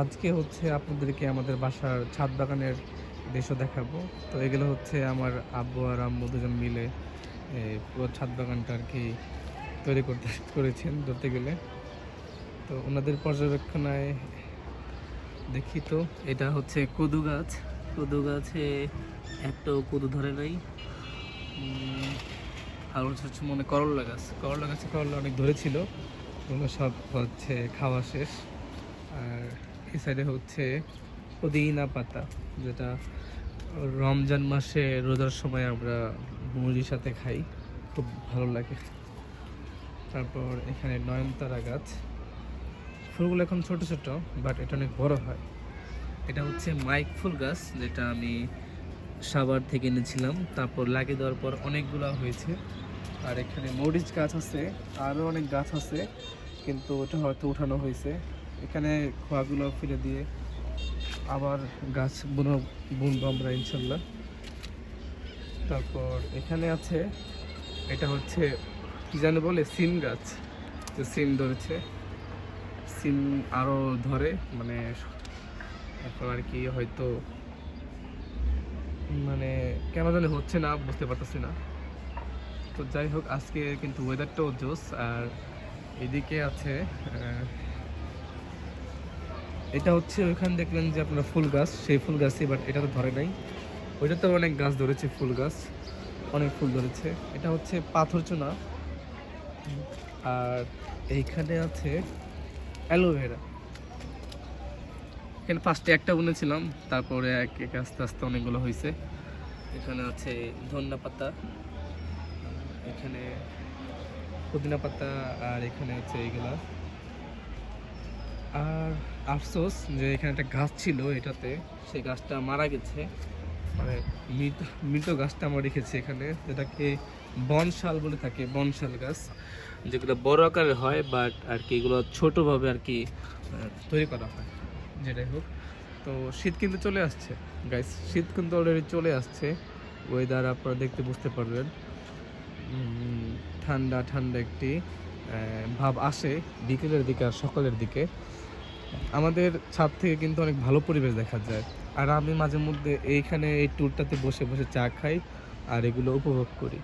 আজকে হচ্ছে আপনাদেরকে আমাদের বাসার ছাদ বাগানের দৃশ্য দেখাবো। তো এগুলো হচ্ছে আমার আব্বু আর আম্মু দুজন মিলে পুরো ছাদ বাগানটা আর কি তৈরি করতে করেছেন ধরতে গেলে। তো ওনাদের পর্যবেক্ষণায় দেখি তো, এটা হচ্ছে কদু গাছ। কদু গাছে একটাও কদু ধরে নাই। আর হচ্ছে মনে করল্লা গাছ। করল্লা গাছে করল্লা অনেক ধরেছিল। ওগুলো সব হচ্ছে খাওয়া শেষ। আর এই সাইডে হচ্ছে পুদিনা পাতা, যেটা রমজান মাসে রোজার সময় আমরা মুড়ির সাথে খাই, খুব ভালো লাগে। তারপর এখানে নয়নতারা গাছ, ফুলগুলো এখন ছোট ছোট বাট এটা অনেক বড় হয়। এটা হচ্ছে মাইক ফুল গাছ, যেটা আমি সাবার থেকে এনেছিলাম। তারপর লাগিয়ে দেওয়ার পর অনেকগুলো হয়েছে। আর এখানে মরিচ গাছ আছে, আরও অনেক গাছ আছে, কিন্তু ওটা হয়তো উঠানো হয়েছে। এখানে খোয়াগুলো ফিরে দিয়ে আবার গাছ বুনো বুনবো আমরা ইনশাল্লাহ। তারপর এখানে আছে, এটা হচ্ছে কি জানে বলে, সিম গাছ। তো সিম ধরেছে। সিম আরও ধরে মানে এখন আর কি হয়তো মানে কেন জানি হচ্ছে না, বুঝতে পারতেছি না। তো যাই হোক, আজকে কিন্তু ওয়েদারটাও জোস, আর এদিকে আছে এটা হচ্ছে ওইখানে দেখলেন যে আপনারা ফুল গাছ, সেই ফুল গাছই বাট এটা তো ধরে নাই। ওইটাতে অনেক গাছ ধরেছে, ফুল গাছ। অনেক ফুল ধরেছে। এটা হচ্ছে পাথর চুনা। আর এইখানে আছে অ্যালোভেরা। এখানে ফার্স্টে একটা বুনেছিলাম, তারপরে এক এক আস্তে আস্তে অনেকগুলো হয়েছে এখানে আছে ধন্যা পাতা, এখানে পুদিনা পাতা, আর এখানে হচ্ছে এইগুলা আর আফসোস যে এখানে একটা গাছ ছিল এটাতে, সেই গাছটা মারা গেছে। মানে মৃত মৃত গাছটা আমরা রেখেছি এখানে, যেটাকে বনশাল বলে থাকে, বনশাল গাছ, যেগুলো বড় আকারের হয় বাট আর কি এগুলো ছোটোভাবে আর কি তৈরি করা হয়, যেটাই হোক। তো শীত কিন্তু চলে আসছে গাইস শীত কিন্তু অলরেডি চলে আসছে। ওয়েদার আপনারা দেখতে বুঝতে পারবেন। ঠান্ডা ঠান্ডা একটি ভাব আসে বিকেলের দিকে আর সকালের দিকে। আমাদের ছাদ থেকে কিন্তু অনেক ভালো পরিবেশ দেখা যায়। আর আমি মাঝে মধ্যে এইখানে এই ট্যুরটাতে বসে বসে চা খাই আর এগুলো উপভোগ করি।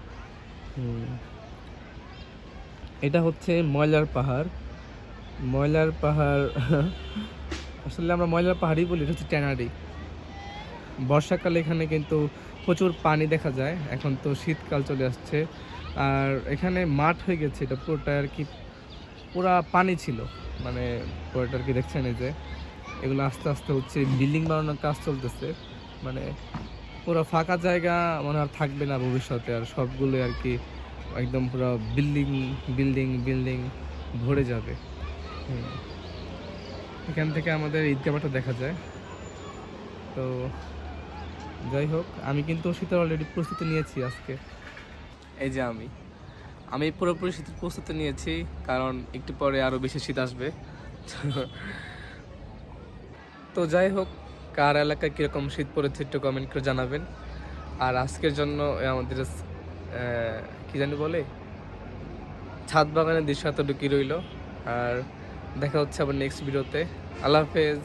এটা হচ্ছে ময়লার পাহাড়। ময়লার পাহাড় আসলে আমরা ময়লার পাহাড়ই বলি, এটা হচ্ছে ট্যানারি। বর্ষাকালে এখানে কিন্তু প্রচুর পানি দেখা যায়। এখন তো শীতকাল চলে আসছে। আর এখানে মাঠ হয়ে গেছে, এটা পুরোটা আর কি পুরা পানি ছিল। মানে পুরোটা আর কি দেখছেন এই যে, এগুলো আস্তে আস্তে হচ্ছে বিল্ডিং বানানোর কাজ চলতেছে। মানে পুরো ফাঁকা জায়গা মনে আর থাকবে না ভবিষ্যতে, আর সবগুলো আর কি একদম পুরো বিল্ডিং বিল্ডিং বিল্ডিং ভরে যাবে। এখান থেকে আমাদের ঈদগাহ মাঠটা দেখা যায়। তো যাই হোক, আমি কিন্তু শীতের অলরেডি প্রস্তুতি নিয়েছি আজকে। এই যে আমি। আমি পুরোপুরি শীতের প্রস্তুতি নিয়েছি, কারণ একটু পরে আরও বেশি শীত আসবে। তো যাই হোক, কার এলাকায় কীরকম শীত পড়েছে একটু কমেন্ট করে জানাবেন। আর আজকের জন্য আমাদের কি জানি বলে? ছাদ বাগানের দৃশ্য এতটুকুই রইল। আর দেখা হচ্ছে আবার নেক্সট ভিডিওতে আল্লাহ হাফেজ।